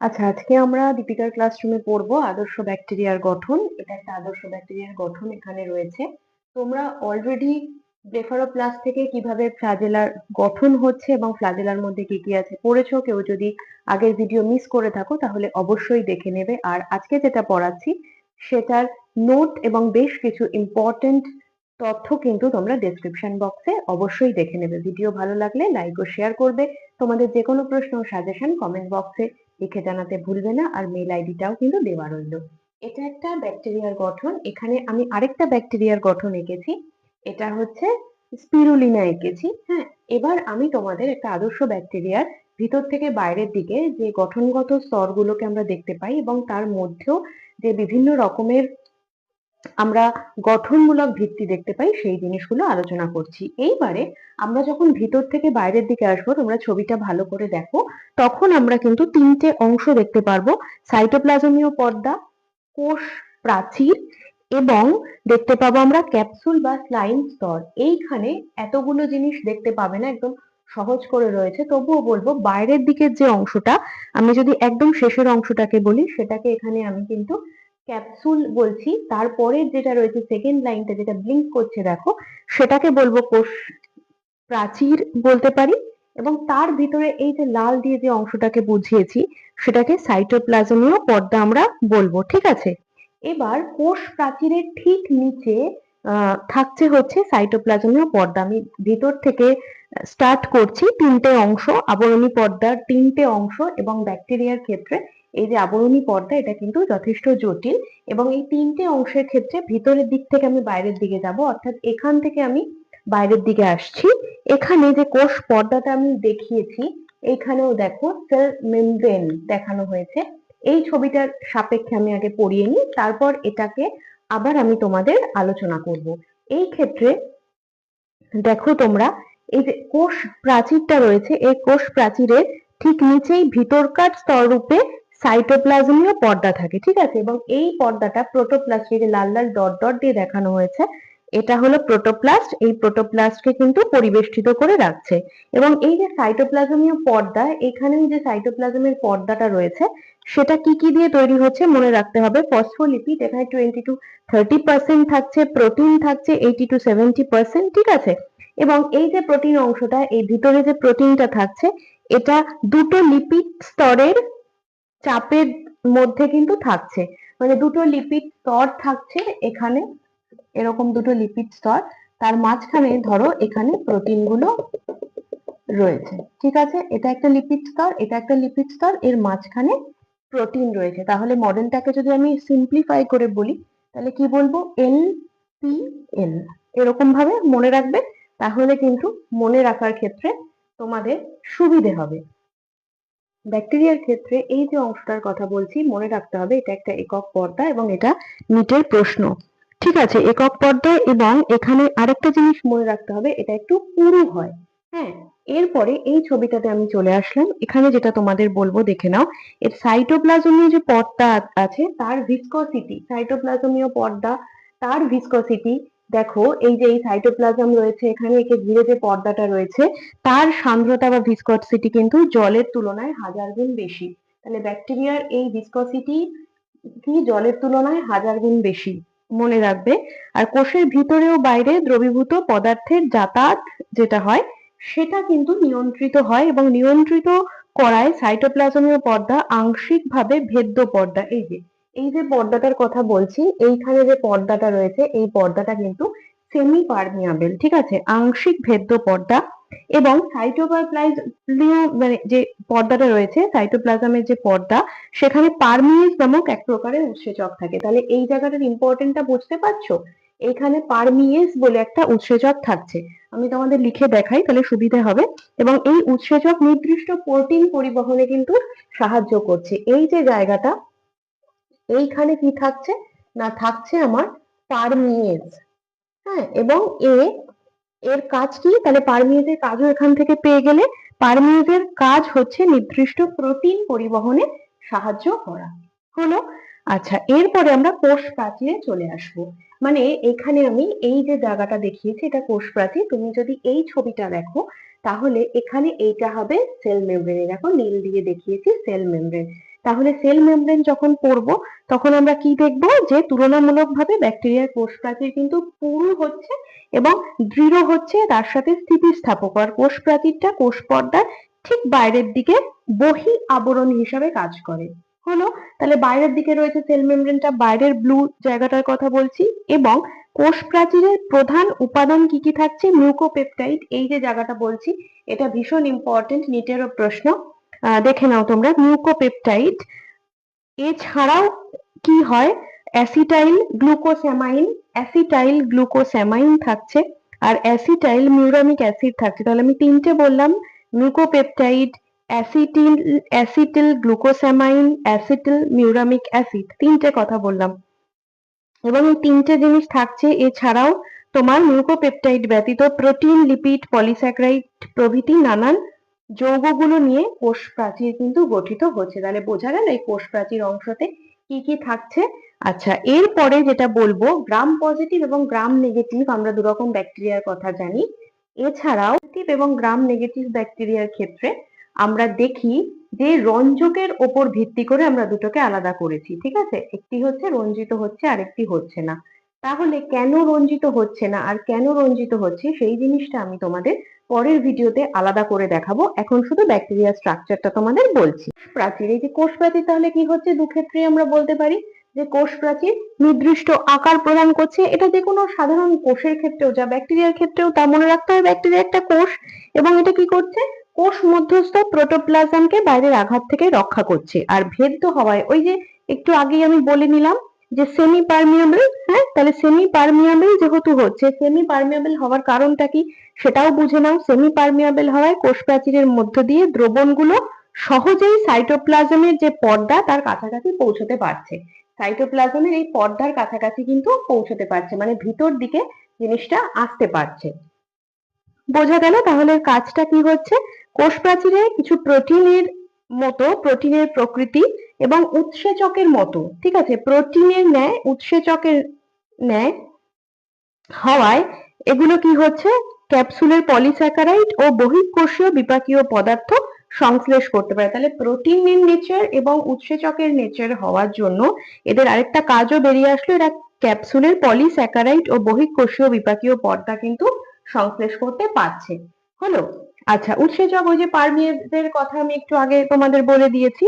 আচ্ছা আজকে আমরা দীপিকার ক্লাসরুমে পড়ব আদর্শ ব্যাকটেরিয়ার গঠন। এটা একটা আদর্শ ব্যাকটেরিয়ার গঠন এখানে রয়েছে। তোমরা অলরেডি ব্লেফারোপ্লাস থেকে কীভাবে ফ্লাজেলার গঠন হচ্ছে এবং ফ্লাজেলার মধ্যে কি কি আছে পড়েছো, কেউ যদি আগের ভিডিও মিস করে থাকো, তাহলে অবশ্যই দেখে নেবে। আর আজকে যেটা পড়াচ্ছি, সেটার নোট এবং বেশ কিছু ইম্পর্টেন্ট তথ্য কিন্তু তোমরা ডেসক্রিপশন বক্সে অবশ্যই দেখে নেবে। ভিডিও ভালো লাগলে লাইক ও শেয়ার করবে। তোমাদের যে কোনো প্রশ্ন সাজেশন কমেন্ট বক্সে লিখে জানাতে ভুলবে না আর মেল আইডিটাও কিন্তু দেওয়া রইল। এটা একটা ব্যাকটেরিয়ার গঠন। এখানে আমি আরেকটা ব্যাকটেরিয়ার গঠন এঁকেছি। এটা হচ্ছে স্পিরুলিনা এঁকেছি। হ্যাঁ এবার আমি তোমাদের একটা আদর্শ ব্যাকটেরিয়ার ভিতর থেকে বাইরের দিকে যে গঠনগত স্তরগুলোকে আমরা দেখতে পাই এবং তার মধ্যেও যে বিভিন্ন রকমের আমরা গঠনমূলক ভিত্তি দেখতে পাই, সেই জিনিসগুলো আলোচনা করছি। এইবারে আমরা যখন ভিতর থেকে বাইরের দিকে আসব, তোমরা ছবিটা ভালো করে দেখো, তখন আমরা কিন্তু তিনটে অংশ দেখতে পারব সাইটোপ্লাজমীয় পর্দা, কোষ প্রাচীর এবং দেখতে পাবো আমরা ক্যাপসুল বা স্লাইম স্তর। এইখানে এতগুলো জিনিস দেখতে পাবে না, একদম সহজ করে রয়েছে। তবুও বলব, বাইরের দিকের যে অংশটা, আমি যদি একদম শেষের অংশটাকে বলি, সেটাকে এখানে আমি কিন্তু ক্যাপসুল বলছি, তারপরে যেটা রয়েছে সেকেন্ড লাইনটা যেটা ব্লিঙ্ক করছে দেখো, সেটাকে বলব কোষ প্রাচীর বলতে পারি এবং তার ভিতরে এই যে লাল দিয়ে যে অংশটাকে বুঝিয়েছি, সেটাকে সাইটোপ্লাজমীয় পর্দা আমরা বলব, ঠিক আছে? এবার কোষ প্রাচীরের ঠিক নিচে থাকছে হচ্ছে সাইটোপ্লাজমীয় পর্দা। আমি ভিতর থেকে স্টার্ট করছি, তিনটে অংশ, আবরণী পর্দার তিনটে অংশ এবং ব্যাকটেরিয়ার ক্ষেত্রে এই যে আবরণী পর্দা, এটা কিন্তু যথেষ্ট জটিল এবং এই তিনটে অংশের ক্ষেত্রে ভিতরের দিক থেকে আমি বাইরের দিকে যাব, অর্থাৎ এখান থেকে আমি বাইরের দিকে আসছি। এখানে যে কোষ পর্দাটা আমি দেখিয়েছি এইখানেও দেখো সেল মেমব্রেন দেখানো হয়েছে। এই ছবিটার সাপেক্ষে আমি আগে পড়িয়ে নিই, তারপর এটাকে আবার আমি তোমাদের আলোচনা করব। এই ক্ষেত্রে দেখো তোমরা, এই যে কোষ প্রাচীরটা রয়েছে, এই কোষ প্রাচীরের ঠিক নিচেই ভিতরকার স্তর রূপে সাইটোপ্লাজমীয় পর্দা থাকে, ঠিক আছে? এবং এই পর্দাটা প্রোটোপ্লাস্ট যে লাল লাল ডট ডট দিয়ে দেখানো হয়েছে, এটা হলো প্রোটোপ্লাস্ট এই প্রোটোপ্লাস্টকে কিন্তু পরিবেষ্টিত করে রাখছে। এবং এই যে সাইটোপ্লাজমীয় পর্দা এখানে যে সাইটোপ্লাজমের পর্দাটা রয়েছে, সেটা কি কি দিয়ে তৈরি হচ্ছে মনে রাখতে হবে? ফসফোলিপিড এখানে টোয়েন্টি টু থার্টি পার্সেন্ট থাকছে প্রোটিন থাকছে এইটি টু সেভেন্টি পার্সেন্ট ঠিক আছে? এবং এই যে প্রোটিন অংশটা, এই ভিতরে যে প্রোটিনটা থাকছে, এটা দুটো লিপিড স্তরের চাপের মধ্যে কিন্তু থাকছে। মানে দুটো লিপিড স্তর থাকছে এখানে, এরকম দুটো লিপিড স্তর। তার মাঝখানে ধরো এখানে প্রোটিনগুলো রয়েছে। ঠিক আছে? এটা একটা লিপিড স্তর, এটা একটা লিপিড স্তর, এর মাঝখানে প্রোটিন রয়েছে। তাহলে মডেলটাকে যদি আমি সিম্পলিফাই করে বলি, তাহলে কি বলব? L P L. এরকম ভাবে মনে রাখবে, তাহলে কিন্তু মনে রাখার ক্ষেত্রে তোমাদের সুবিধে হবে। ব্যাকটেরিয়ার ক্ষেত্রে এই যে অংশটার কথা বলছি, মনে রাখতে হবে এটা একটা একক পর্দা এবং এটা নিটের প্রশ্ন। ঠিক আছে, একক পর্দা এবং এখানে আরেকটা জিনিস মনে রাখতে হবে, এটা একটু পুরু হয়। হ্যাঁ এরপরে এই ছবিটাতে আমি চলে আসলাম। এখানে যেটা তোমাদের বলব, দেখে নাও। এর সাইটোপ্লাজমীয় যে পর্দা আছে, তার ভিসকসিটি সাইটোপ্লাজমীয় পর্দা, তার ভিসকসিটি দেখো, এই যে এই সাইটোপ্লাজম রয়েছে এখানে, একে ঘিরে যে পর্দাটা রয়েছে, তার সান্দ্রতা বা ভিসকসিটি কিন্তু জলের তুলনায় হাজার গুণ বেশি। তাহলে ব্যাকটেরিয়ার এই ভিসকসিটি কি জলের তুলনায় হাজার গুণ বেশি, মনে রাখবে। আর কোষের ভিতরেও বাইরে দ্রবীভূত পদার্থের যাতায়াত যেটা হয়, সেটা কিন্তু নিয়ন্ত্রিত হয় এবং নিয়ন্ত্রিত করায় সাইটোপ্লাজমীয় পর্দা আংশিকভাবে ভেদ্য পর্দা। এই যে এই যে পর্দাটার কথা বলছি, এইখানে যে পর্দাটা রয়েছে, এই পর্দাটা কিন্তু সেমি পারমিয়াবেল ঠিক আছে? আংশিক ভেদ্য পর্দা এবং সাইটোপ্লাজমীয় মানে যে পর্দাটা রয়েছে সাইটোপ্লাজমের যে পর্দা, সেখানে পারমিয়েজ নামক এক প্রকারের উৎসেচক থাকে। তাহলে এই জায়গাটার ইম্পর্টেন্টটা বুঝতে পারছ? এখানে পারমিয়েজ বলে একটা উৎসেচক থাকছে। আমি তোমাদের লিখে দেখাই, তাহলে সুবিধা হবে। এবং এই উৎসেচক নির্দিষ্ট প্রোটিন পরিবহনে কিন্তু সাহায্য করছে। এই যে জায়গাটা এইখানে কি থাকছে? না, থাকছে আমার পারমিয়েজ হ্যাঁ এবং এ, এর কাজ কি? তাহলে পারমিয়েজের কাজও এখান থেকে পেয়ে গেলে পারমিয়েজের কাজ হচ্ছে নির্দিষ্ট প্রোটিন পরিবহনে সাহায্য করা। হলো? আচ্ছা এরপরে আমরা কোষ প্রাচীরে চলে আসব। মানে এখানে আমি এই যে জায়গাটা দেখিয়েছি, এটা কোষ প্রাচীর। তুমি যদি এই ছবিটা দেখো, তাহলে এখানে এইটা হবে সেল মেমব্রেন। দেখো, নীল দিয়ে দেখিয়েছি সেল মেমব্রেন। তাহলে সেল মেমব্রেন যখন পড়ব, তখন আমরা কি দেখব? যে তুলনামূলকভাবে ব্যাকটেরিয়ার কোষ প্রাচীর কিন্তু পুরু হচ্ছে এবং দৃঢ় হচ্ছে, তার সাথে স্থিতিস্থাপক। আর কোষ প্রাচীরটা কোষ পর্দার ঠিক বাইরের দিকে বহি আবরণ হিসাবে কাজ করে। হলো? তাহলে বাইরের দিকে রয়েছে সেল মেমব্রেনটা বাইরের ব্লু জায়গাটার কথা বলছি। এবং কোষ প্রাচীরের প্রধান উপাদান কি কি থাকছে? মিউকোপেপটাইড এই যে জায়গাটা বলছি, এটা ভীষণ ইম্পর্টেন্ট নিটেরও প্রশ্ন। দেখে নাও তোমরা মিউকোপেপটাইড এছাড়াও কি হয়? অ্যাসিটাইল গ্লুকোস্যামাইন অ্যাসিটাইল গ্লুকোস্যামাইন থাকছে। আর অ্যাসিটাইল মিউরামিক অ্যাসিড থাকছে। তাহলে আমি তিনটে বললাম মিউকোপেপটাইড অ্যাসিটিল অ্যাসিটিল গ্লুকোস্যামাইন অ্যাসিটিল মিউরামিক অ্যাসিড তিনটে কথা বললাম। এবং এই তিনটে জিনিস থাকছে। এছাড়াও তোমার মিউকোপেপটাইড ব্যতীত প্রোটিন লিপিড পলিস্যাকারাইড প্রভৃতি নানান যৌগগুলো নিয়ে কোষ প্রাচীর কিন্তু গঠিত হচ্ছে। তাহলে বোঝা গেল এই কোষ প্রাচীর অংশতে কি কি থাকছে? আচ্ছা এরপরে যেটা বলব গ্রাম পজিটিভ এবং গ্রাম নেগেটিভ আমরা দুরকম ব্যাকটেরিয়ার কথা জানি। এছাড়াও এবং গ্রাম নেগেটিভ ব্যাকটেরিয়ার ক্ষেত্রে আমরা দেখি যে রঞ্জকের ওপর ভিত্তি করে আমরা দুটোকে আলাদা করেছি, ঠিক আছে? একটি হচ্ছে রঞ্জিত হচ্ছে, আরেকটি হচ্ছে না। তাহলে কেন রঞ্জিত হচ্ছে না? আর কেন রঞ্জিত হচ্ছে? সেই জিনিসটা আমি তোমাদের পরের ভিডিওতে আলাদা করে দেখাবো। এখন শুধু ব্যাকটেরিয়া স্ট্রাকচারটা তোমাদের বলছি। প্রাচীর, এই যে কোষ প্রাচীর, তাহলে কি হচ্ছে? দু ক্ষেত্রেই আমরা বলতে পারি যে কোষ প্রাচীর নির্দিষ্ট আকার প্রদান করছে। এটা যে কোনো সাধারণ কোষের ক্ষেত্রেও, যা ব্যাকটেরিয়ার ক্ষেত্রেও, তা মনে রাখতে হবে ব্যাকটেরিয়া একটা কোষ। এবং এটা কি করছে? কোষ মধ্যস্থ প্রোটোপ্লাজমকে বাইরের আঘাত থেকে রক্ষা করছে। আর ভেদ্য হওয়ায়, ওই যে একটু আগেই আমি বলে নিলাম যে সেমি পারমিয়েবল হ্যাঁ? তাহলে সেমি পারমিয়েবল যেহেতু হচ্ছে সেমি পারমিয়েবল হওয়ার কারণটা কি? সেটাও বুঝে নাও। সেমি পারমিয়েবল হওয়ায় কোষ প্রাচীরের মধ্য দিয়ে দ্রবণগুলো সহজেই সাইটোপ্লাজমের যে পর্দা, তার কাছাকাছি পৌঁছতে পারছে। সাইটোপ্লাজমের এই পর্দার কাছাকাছি কিন্তু পৌঁছতে পারছে মানে ভিতর দিকে জিনিসটা আসতে পারছে। বোঝা গেল? তাহলে কাজটা কি হচ্ছে? কোষ প্রাচীরে কিছু প্রোটিনের মতো প্রোটিনের প্রকৃতি এবং উৎসেচকের মতো, ঠিক আছে? প্রোটিনের ন্যায়, উৎসেচকের ন্যায় হওয়ায় এগুলো কি হচ্ছে? ক্যাপসুলের পলিস্যাকারাইড ও বহিঃকোষীয় বিপাকীয় পদার্থ সংশ্লেষ করতে পারে। তাহলে প্রোটিনের নেচার এবং উৎসেচকের নেচার হওয়ার জন্য এদের আরেকটা কাজও বেরিয়ে আসলো। এরা ক্যাপসুলের পলিস্যাকারাইড ও বহিঃকোষীয় বিপাকীয় পর্দা কিন্তু সংশ্লেষ করতে পারছে। হলো? আচ্ছা উৎসেচক ওই যে পারমিয়েদের কথা আমি একটু আগে তোমাদের বলে দিয়েছি।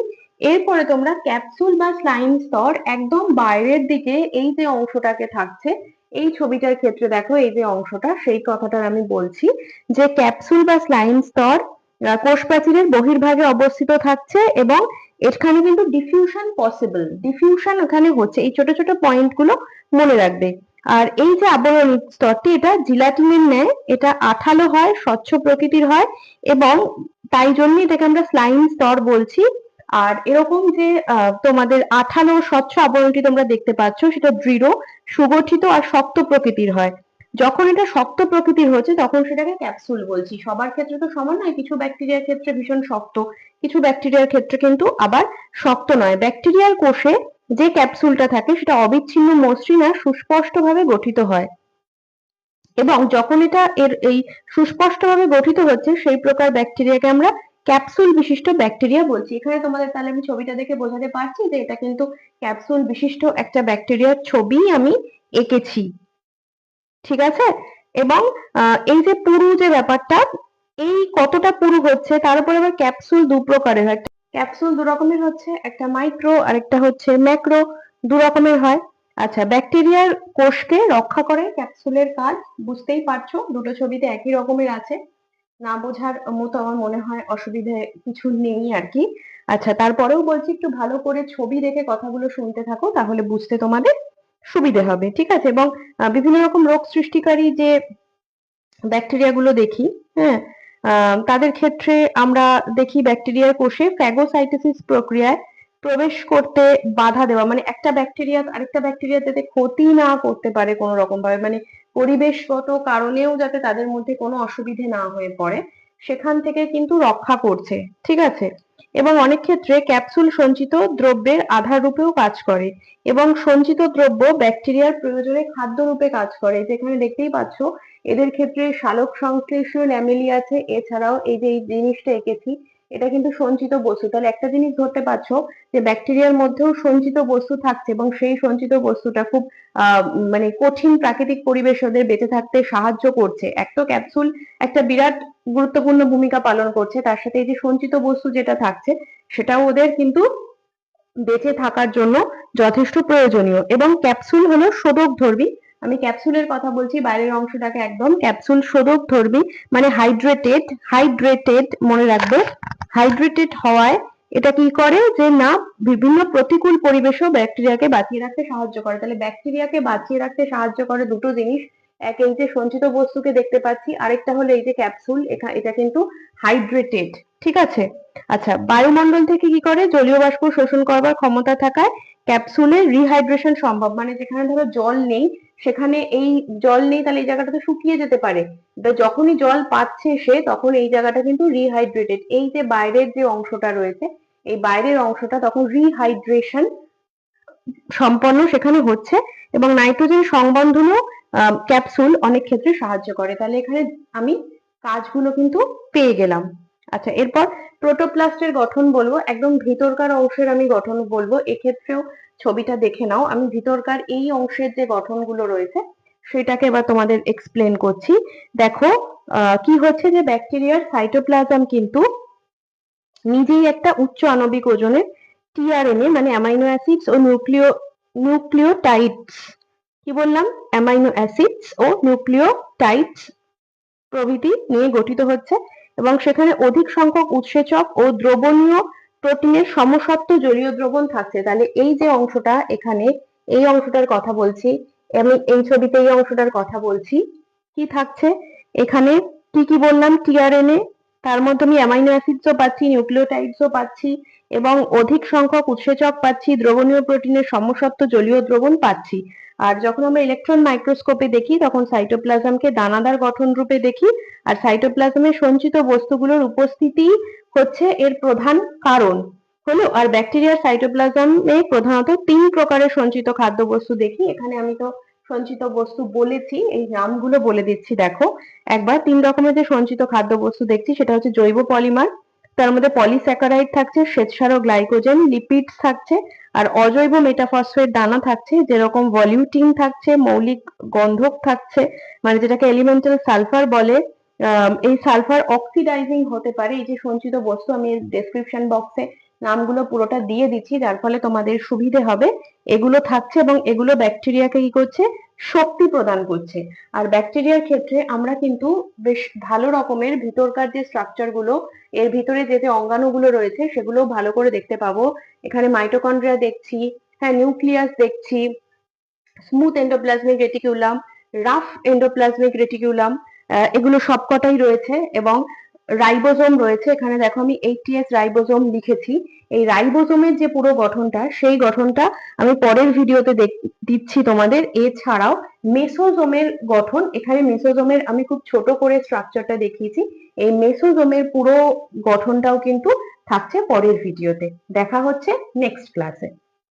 এরপরে তোমরা ক্যাপসুল বা স্লাইম স্তর একদম বাইরের দিকে এই যে অংশটাকে থাকছে, এই ছবিটার ক্ষেত্রে দেখো এই যে অংশটা, সেই কথাটা আমি বলছি যে ক্যাপসুল বা স্লাইম স্তর কোষ প্রাচীরের বহির্ভাগে অবস্থিত থাকছে এবং এখানে কিন্তু ডিফিউশন পসিবল ডিফিউশন ওখানে হচ্ছে, এই ছোট ছোট পয়েন্টগুলো মনে রাখবে। আর এই যে আবরণী স্তরটি, এটা জিলাটিনের ন্যায় এটা আঠালো হয়, স্বচ্ছ প্রকৃতির হয় এবং তাই জন্য এটাকে আমরা স্লাইম স্তর বলছি। আর এরকম যে তোমাদের আঠালো স্বচ্ছ আবরণটি তোমরা দেখতে পাচ্ছ, সেটা দৃঢ়, সুগঠিত আর শক্ত প্রকৃতির হয়। যখন এটা শক্ত প্রকৃতির হচ্ছে, তখন সেটাকে ক্যাপসুল বলছি। সবার ক্ষেত্রে তো সমান নয়, কিছু ব্যাকটেরিয়ার ক্ষেত্রে ভীষণ শক্ত, কিছু ব্যাকটেরিয়ার ক্ষেত্রে কিন্তু আবার শক্ত নয়। ব্যাকটেরিয়ার কোষে যে ক্যাপসুলটা থাকে, সেটা অবিচ্ছিন্ন মসৃণ আর সুস্পষ্টভাবে গঠিত হয়। এবং যখন এটা এর, এই সুস্পষ্টভাবে গঠিত হচ্ছে, সেই প্রকার ব্যাকটেরিয়াকে আমরা ক্যাপসুল বিশিষ্ট ব্যাকটেরিয়া বলছি। এখানে তোমাদের তাহলে আমি ছবিটা দেখে বোঝাতে পারছি যে এটা কিন্তু ক্যাপসুল বিশিষ্ট একটা ব্যাকটেরিয়ার ছবি আমি এঁকেছি। ঠিক আছে? এবং এই যে পুরু যে ব্যাপারটা, এই কতটা পুরু হচ্ছে, তার উপর আবার ক্যাপসুল দু প্রকারের হয়। ক্যাপসুল দু রকমের হচ্ছে, একটা মাইক্রো আর একটা হচ্ছে ম্যাক্রো দু রকমের হয়। আচ্ছা ব্যাকটেরিয়ার কোষকে রক্ষা করে ক্যাপসুলের কাজ, বুঝতেই পারছ, দুটো ছবিতে একই রকমের আছে। না বোঝার মতো আমার মনে হয় অসুবিধে কিছু নেই আর কি। আচ্ছা তারপরেও বলছি একটু ভালো করে ছবি দেখে কথাগুলো শুনতে থাকো, তাহলে বুঝতে তোমাদের সুবিধে হবে, ঠিক আছে? এবং বিভিন্ন রকম রোগ সৃষ্টিকারী যে ব্যাকটেরিয়া গুলো দেখি হ্যাঁ তাদের ক্ষেত্রে আমরা দেখি ব্যাকটেরিয়ার কোষে ফ্যাগোসাইটোসিস প্রক্রিয়ায় প্রবেশ করতে বাধা দেওয়া মানে একটা ব্যাকটেরিয়া আরেকটা ব্যাকটেরিয়া যাতে ক্ষতি না করতে পারে কোনো রকম ভাবে মানে পরিবেশগত কারণেও যাতে তাদের মধ্যে কোনো অসুবিধে না হয়ে পড়ে, সেখান থেকে কিন্তু রক্ষা করছে ঠিক আছে? এবং অনেক ক্ষেত্রে ক্যাপসুল সঞ্চিত দ্রব্যের আধার রূপেও কাজ করে, এবং সঞ্চিত দ্রব্য ব্যাকটেরিয়ার প্রয়োজনে খাদ্য রূপে কাজ করে। যেখানে দেখতেই পাচ্ছ, এদের ক্ষেত্রে সালোক সংশ্লেষীয় ল্যামেলি আছে, এছাড়াও এই যে এই জিনিসটা এঁকেছি এটা কিন্তু সঞ্চিত বস্তু। তাহলে একটা জিনিস ধরতে পারছ যে ব্যাকটেরিয়ার মধ্যেও সঞ্চিত বস্তু থাকছে এবং সেই সঞ্চিত বস্তুটা খুব মানে কঠিন প্রাকৃতিক পরিবেশ ওদের বেঁচে থাকতে সাহায্য করছে। এক তো ক্যাপসুল একটা বিরাট গুরুত্বপূর্ণ ভূমিকা পালন করছে। তার সাথে এই যে সঞ্চিত বস্তু যেটা থাকছে, সেটাও ওদের কিন্তু বেঁচে থাকার জন্য যথেষ্ট প্রয়োজনীয়। এবং ক্যাপসুল হলো শোধক ধর্মী আমি ক্যাপসুলের কথা বলছি, বাইরের অংশটাকে একদম ক্যাপসুল শোধক ধরবি মানে হাইড্রেটেড হাইড্রেটেড মনে রাখবে। হাইড্রেটেড হওয়ায় এটা কি করে? যে না, বিভিন্ন প্রতিকূল পরিবেশেও ব্যাকটেরিয়াকে বাঁচিয়ে রাখতে সাহায্য করে। তাহলে ব্যাকটেরিয়াকে বাঁচিয়ে রাখতে সাহায্য করে দুটো জিনিস। এক এই যে সঞ্চিত বস্তুকে দেখতে পাচ্ছি, আরেকটা হলো এই যে ক্যাপসুল এটা কিন্তু হাইড্রেটেড ঠিক আছে? আচ্ছা বায়ুমণ্ডল থেকে কি করে? জলীয় বাষ্প শোষণ করবার ক্ষমতা থাকায় ক্যাপসুলে রিহাইড্রেশন সম্ভব। মানে যেখানে ধরো জল নেই সেখানে এই জল নেই, তাহলে এই জায়গাটা তো শুকিয়ে যেতে পারে। যখনই জল পাচ্ছে সে, তখন এই জায়গাটা কিন্তু রিহাইড্রেটেড এই যে বাইরের যে অংশটা রয়েছে, এই বাইরের অংশটা তখন রিহাইড্রেশন সম্পন্ন সেখানে হচ্ছে এবং নাইট্রোজেন সংবন্ধনও ক্যাপসুল অনেক ক্ষেত্রে সাহায্য করে। তাহলে এখানে আমি কাজগুলো কিন্তু পেয়ে গেলাম। আচ্ছা এরপর প্রোটোপ্লাস্টের গঠন বলব, একদম ভিতরকার অংশের আমি গঠন বলব, এক্ষেত্রেও ছবিটা দেখে নাও। আমি ভিতরকার এই অংশের যে গঠনগুলো রয়েছে, সেটাকে এবার তোমাদের এক্সপ্লেন করছি। দেখো কি হচ্ছে যে ব্যাকটেরিয়ার সাইটোপ্লাজম কিন্তু নিজেই একটা উচ্চ আণবিক ওজনের টিআরএনএ মানে অ্যামাইনো অ্যাসিডস ও নিউক্লিও নিউক্লিওটাইডস কি বললাম? অ্যামাইনো অ্যাসিডস ও নিউক্লিওটাইডস প্রভৃতি নিয়ে গঠিত হচ্ছে। এবং সেখানে অধিক সংখ্যক উৎসেচক ও দ্রবণীয় প্রোটিনের সমসত্ব জলীয় দ্রবণ থাকছে। তাহলে এই যে অংশটা এখানে, এই অংশটার কথা বলছি, আমি এই ছবিতে এই অংশটার কথা বলছি, কি থাকছে? এখানে কি কি বললাম? টিআরএনএ, তার মধ্যে আমি অ্যামাইনো অ্যাসিডসও পাচ্ছি নিউক্লিওটাইডস ও পাচ্ছি এবং অধিক সংখ্যক উৎসেচক পাচ্ছি, দ্রবণীয় প্রোটিনের সমসত্ব জলীয় দ্রবণ পাচ্ছি। আর যখন আমরা ইলেকট্রন মাইক্রোস্কোপে দেখি, তখন সাইটোপ্লাজমকে দানাদার গঠন রূপে দেখি। আর সাইটোপ্লাজমে সঞ্চিত বস্তুগুলোর উপস্থিতি হচ্ছে এর প্রধান কারণ। হলো, আর ব্যাকটেরিয়ার সাইটোপ্লাজমে প্রধানত তিন প্রকারের সঞ্চিত খাদ্যবস্তু দেখি। এখানে আমি তো সঞ্চিত বস্তু বলেছি, এই নামগুলো বলে দিচ্ছি, দেখো। একবার তিন রকমের যে সঞ্চিত খাদ্যবস্তু দেখছি, সেটা হচ্ছে জৈব পলিমার তার মধ্যে পলিস্যাকারাইড থাকছে শ্বেতসার গ্লাইকোজেন লিপিড থাকছে, আর অজৈব মেটাফসফেট দানা থাকছে, যেরকম ভলিউটিন থাকছে, মৌলিক গন্ধক থাকছে মানে যেটাকে এলিমেন্টাল সালফার বলে। এই সালফার অক্সিডাইজিং হতে পারে, এই যে সঞ্চিত বস্তু আমি ডেসক্রিপশন বক্সে নামগুলো পুরোটা দিয়ে দিচ্ছি, যার ফলে তোমাদের সুবিধে হবে। এগুলো থাকছে এবং এগুলো ব্যাকটেরিয়াকে কি করছে? শক্তি প্রদান করছে। আর ব্যাকটেরিয়ার ক্ষেত্রে আমরা কিন্তু বেশ ভালো রকমের ভিতরকার যে স্ট্রাকচারগুলো, এর ভিতরে যে যে অঙ্গাণুগুলো রয়েছে সেগুলো ভালো করে দেখতে পাবো। এখানে মাইটোকন্ড্রিয়া দেখছি হ্যাঁ নিউক্লিয়াস দেখছি smooth endoplasmic reticulum rough endoplasmic reticulum এগুলো সবকটাই রয়েছে এবং রাইবোজোম রয়েছে, এখানে দেখো আমি এইটিএস রাইবোজোম লিখেছি। এই রাইবোজোমের যে পুরো গঠনটা, সেই গঠনটা আমি পরের ভিডিওতে দিচ্ছি তোমাদের। এছাড়াও মেসোজোমের গঠন, এখানে মেসোজোমের আমি খুব ছোট করে স্ট্রাকচারটা দেখিয়েছি। এই মেসোজোমের পুরো গঠনটাও কিন্তু থাকছে পরের ভিডিওতে। দেখা হচ্ছে নেক্সট ক্লাসে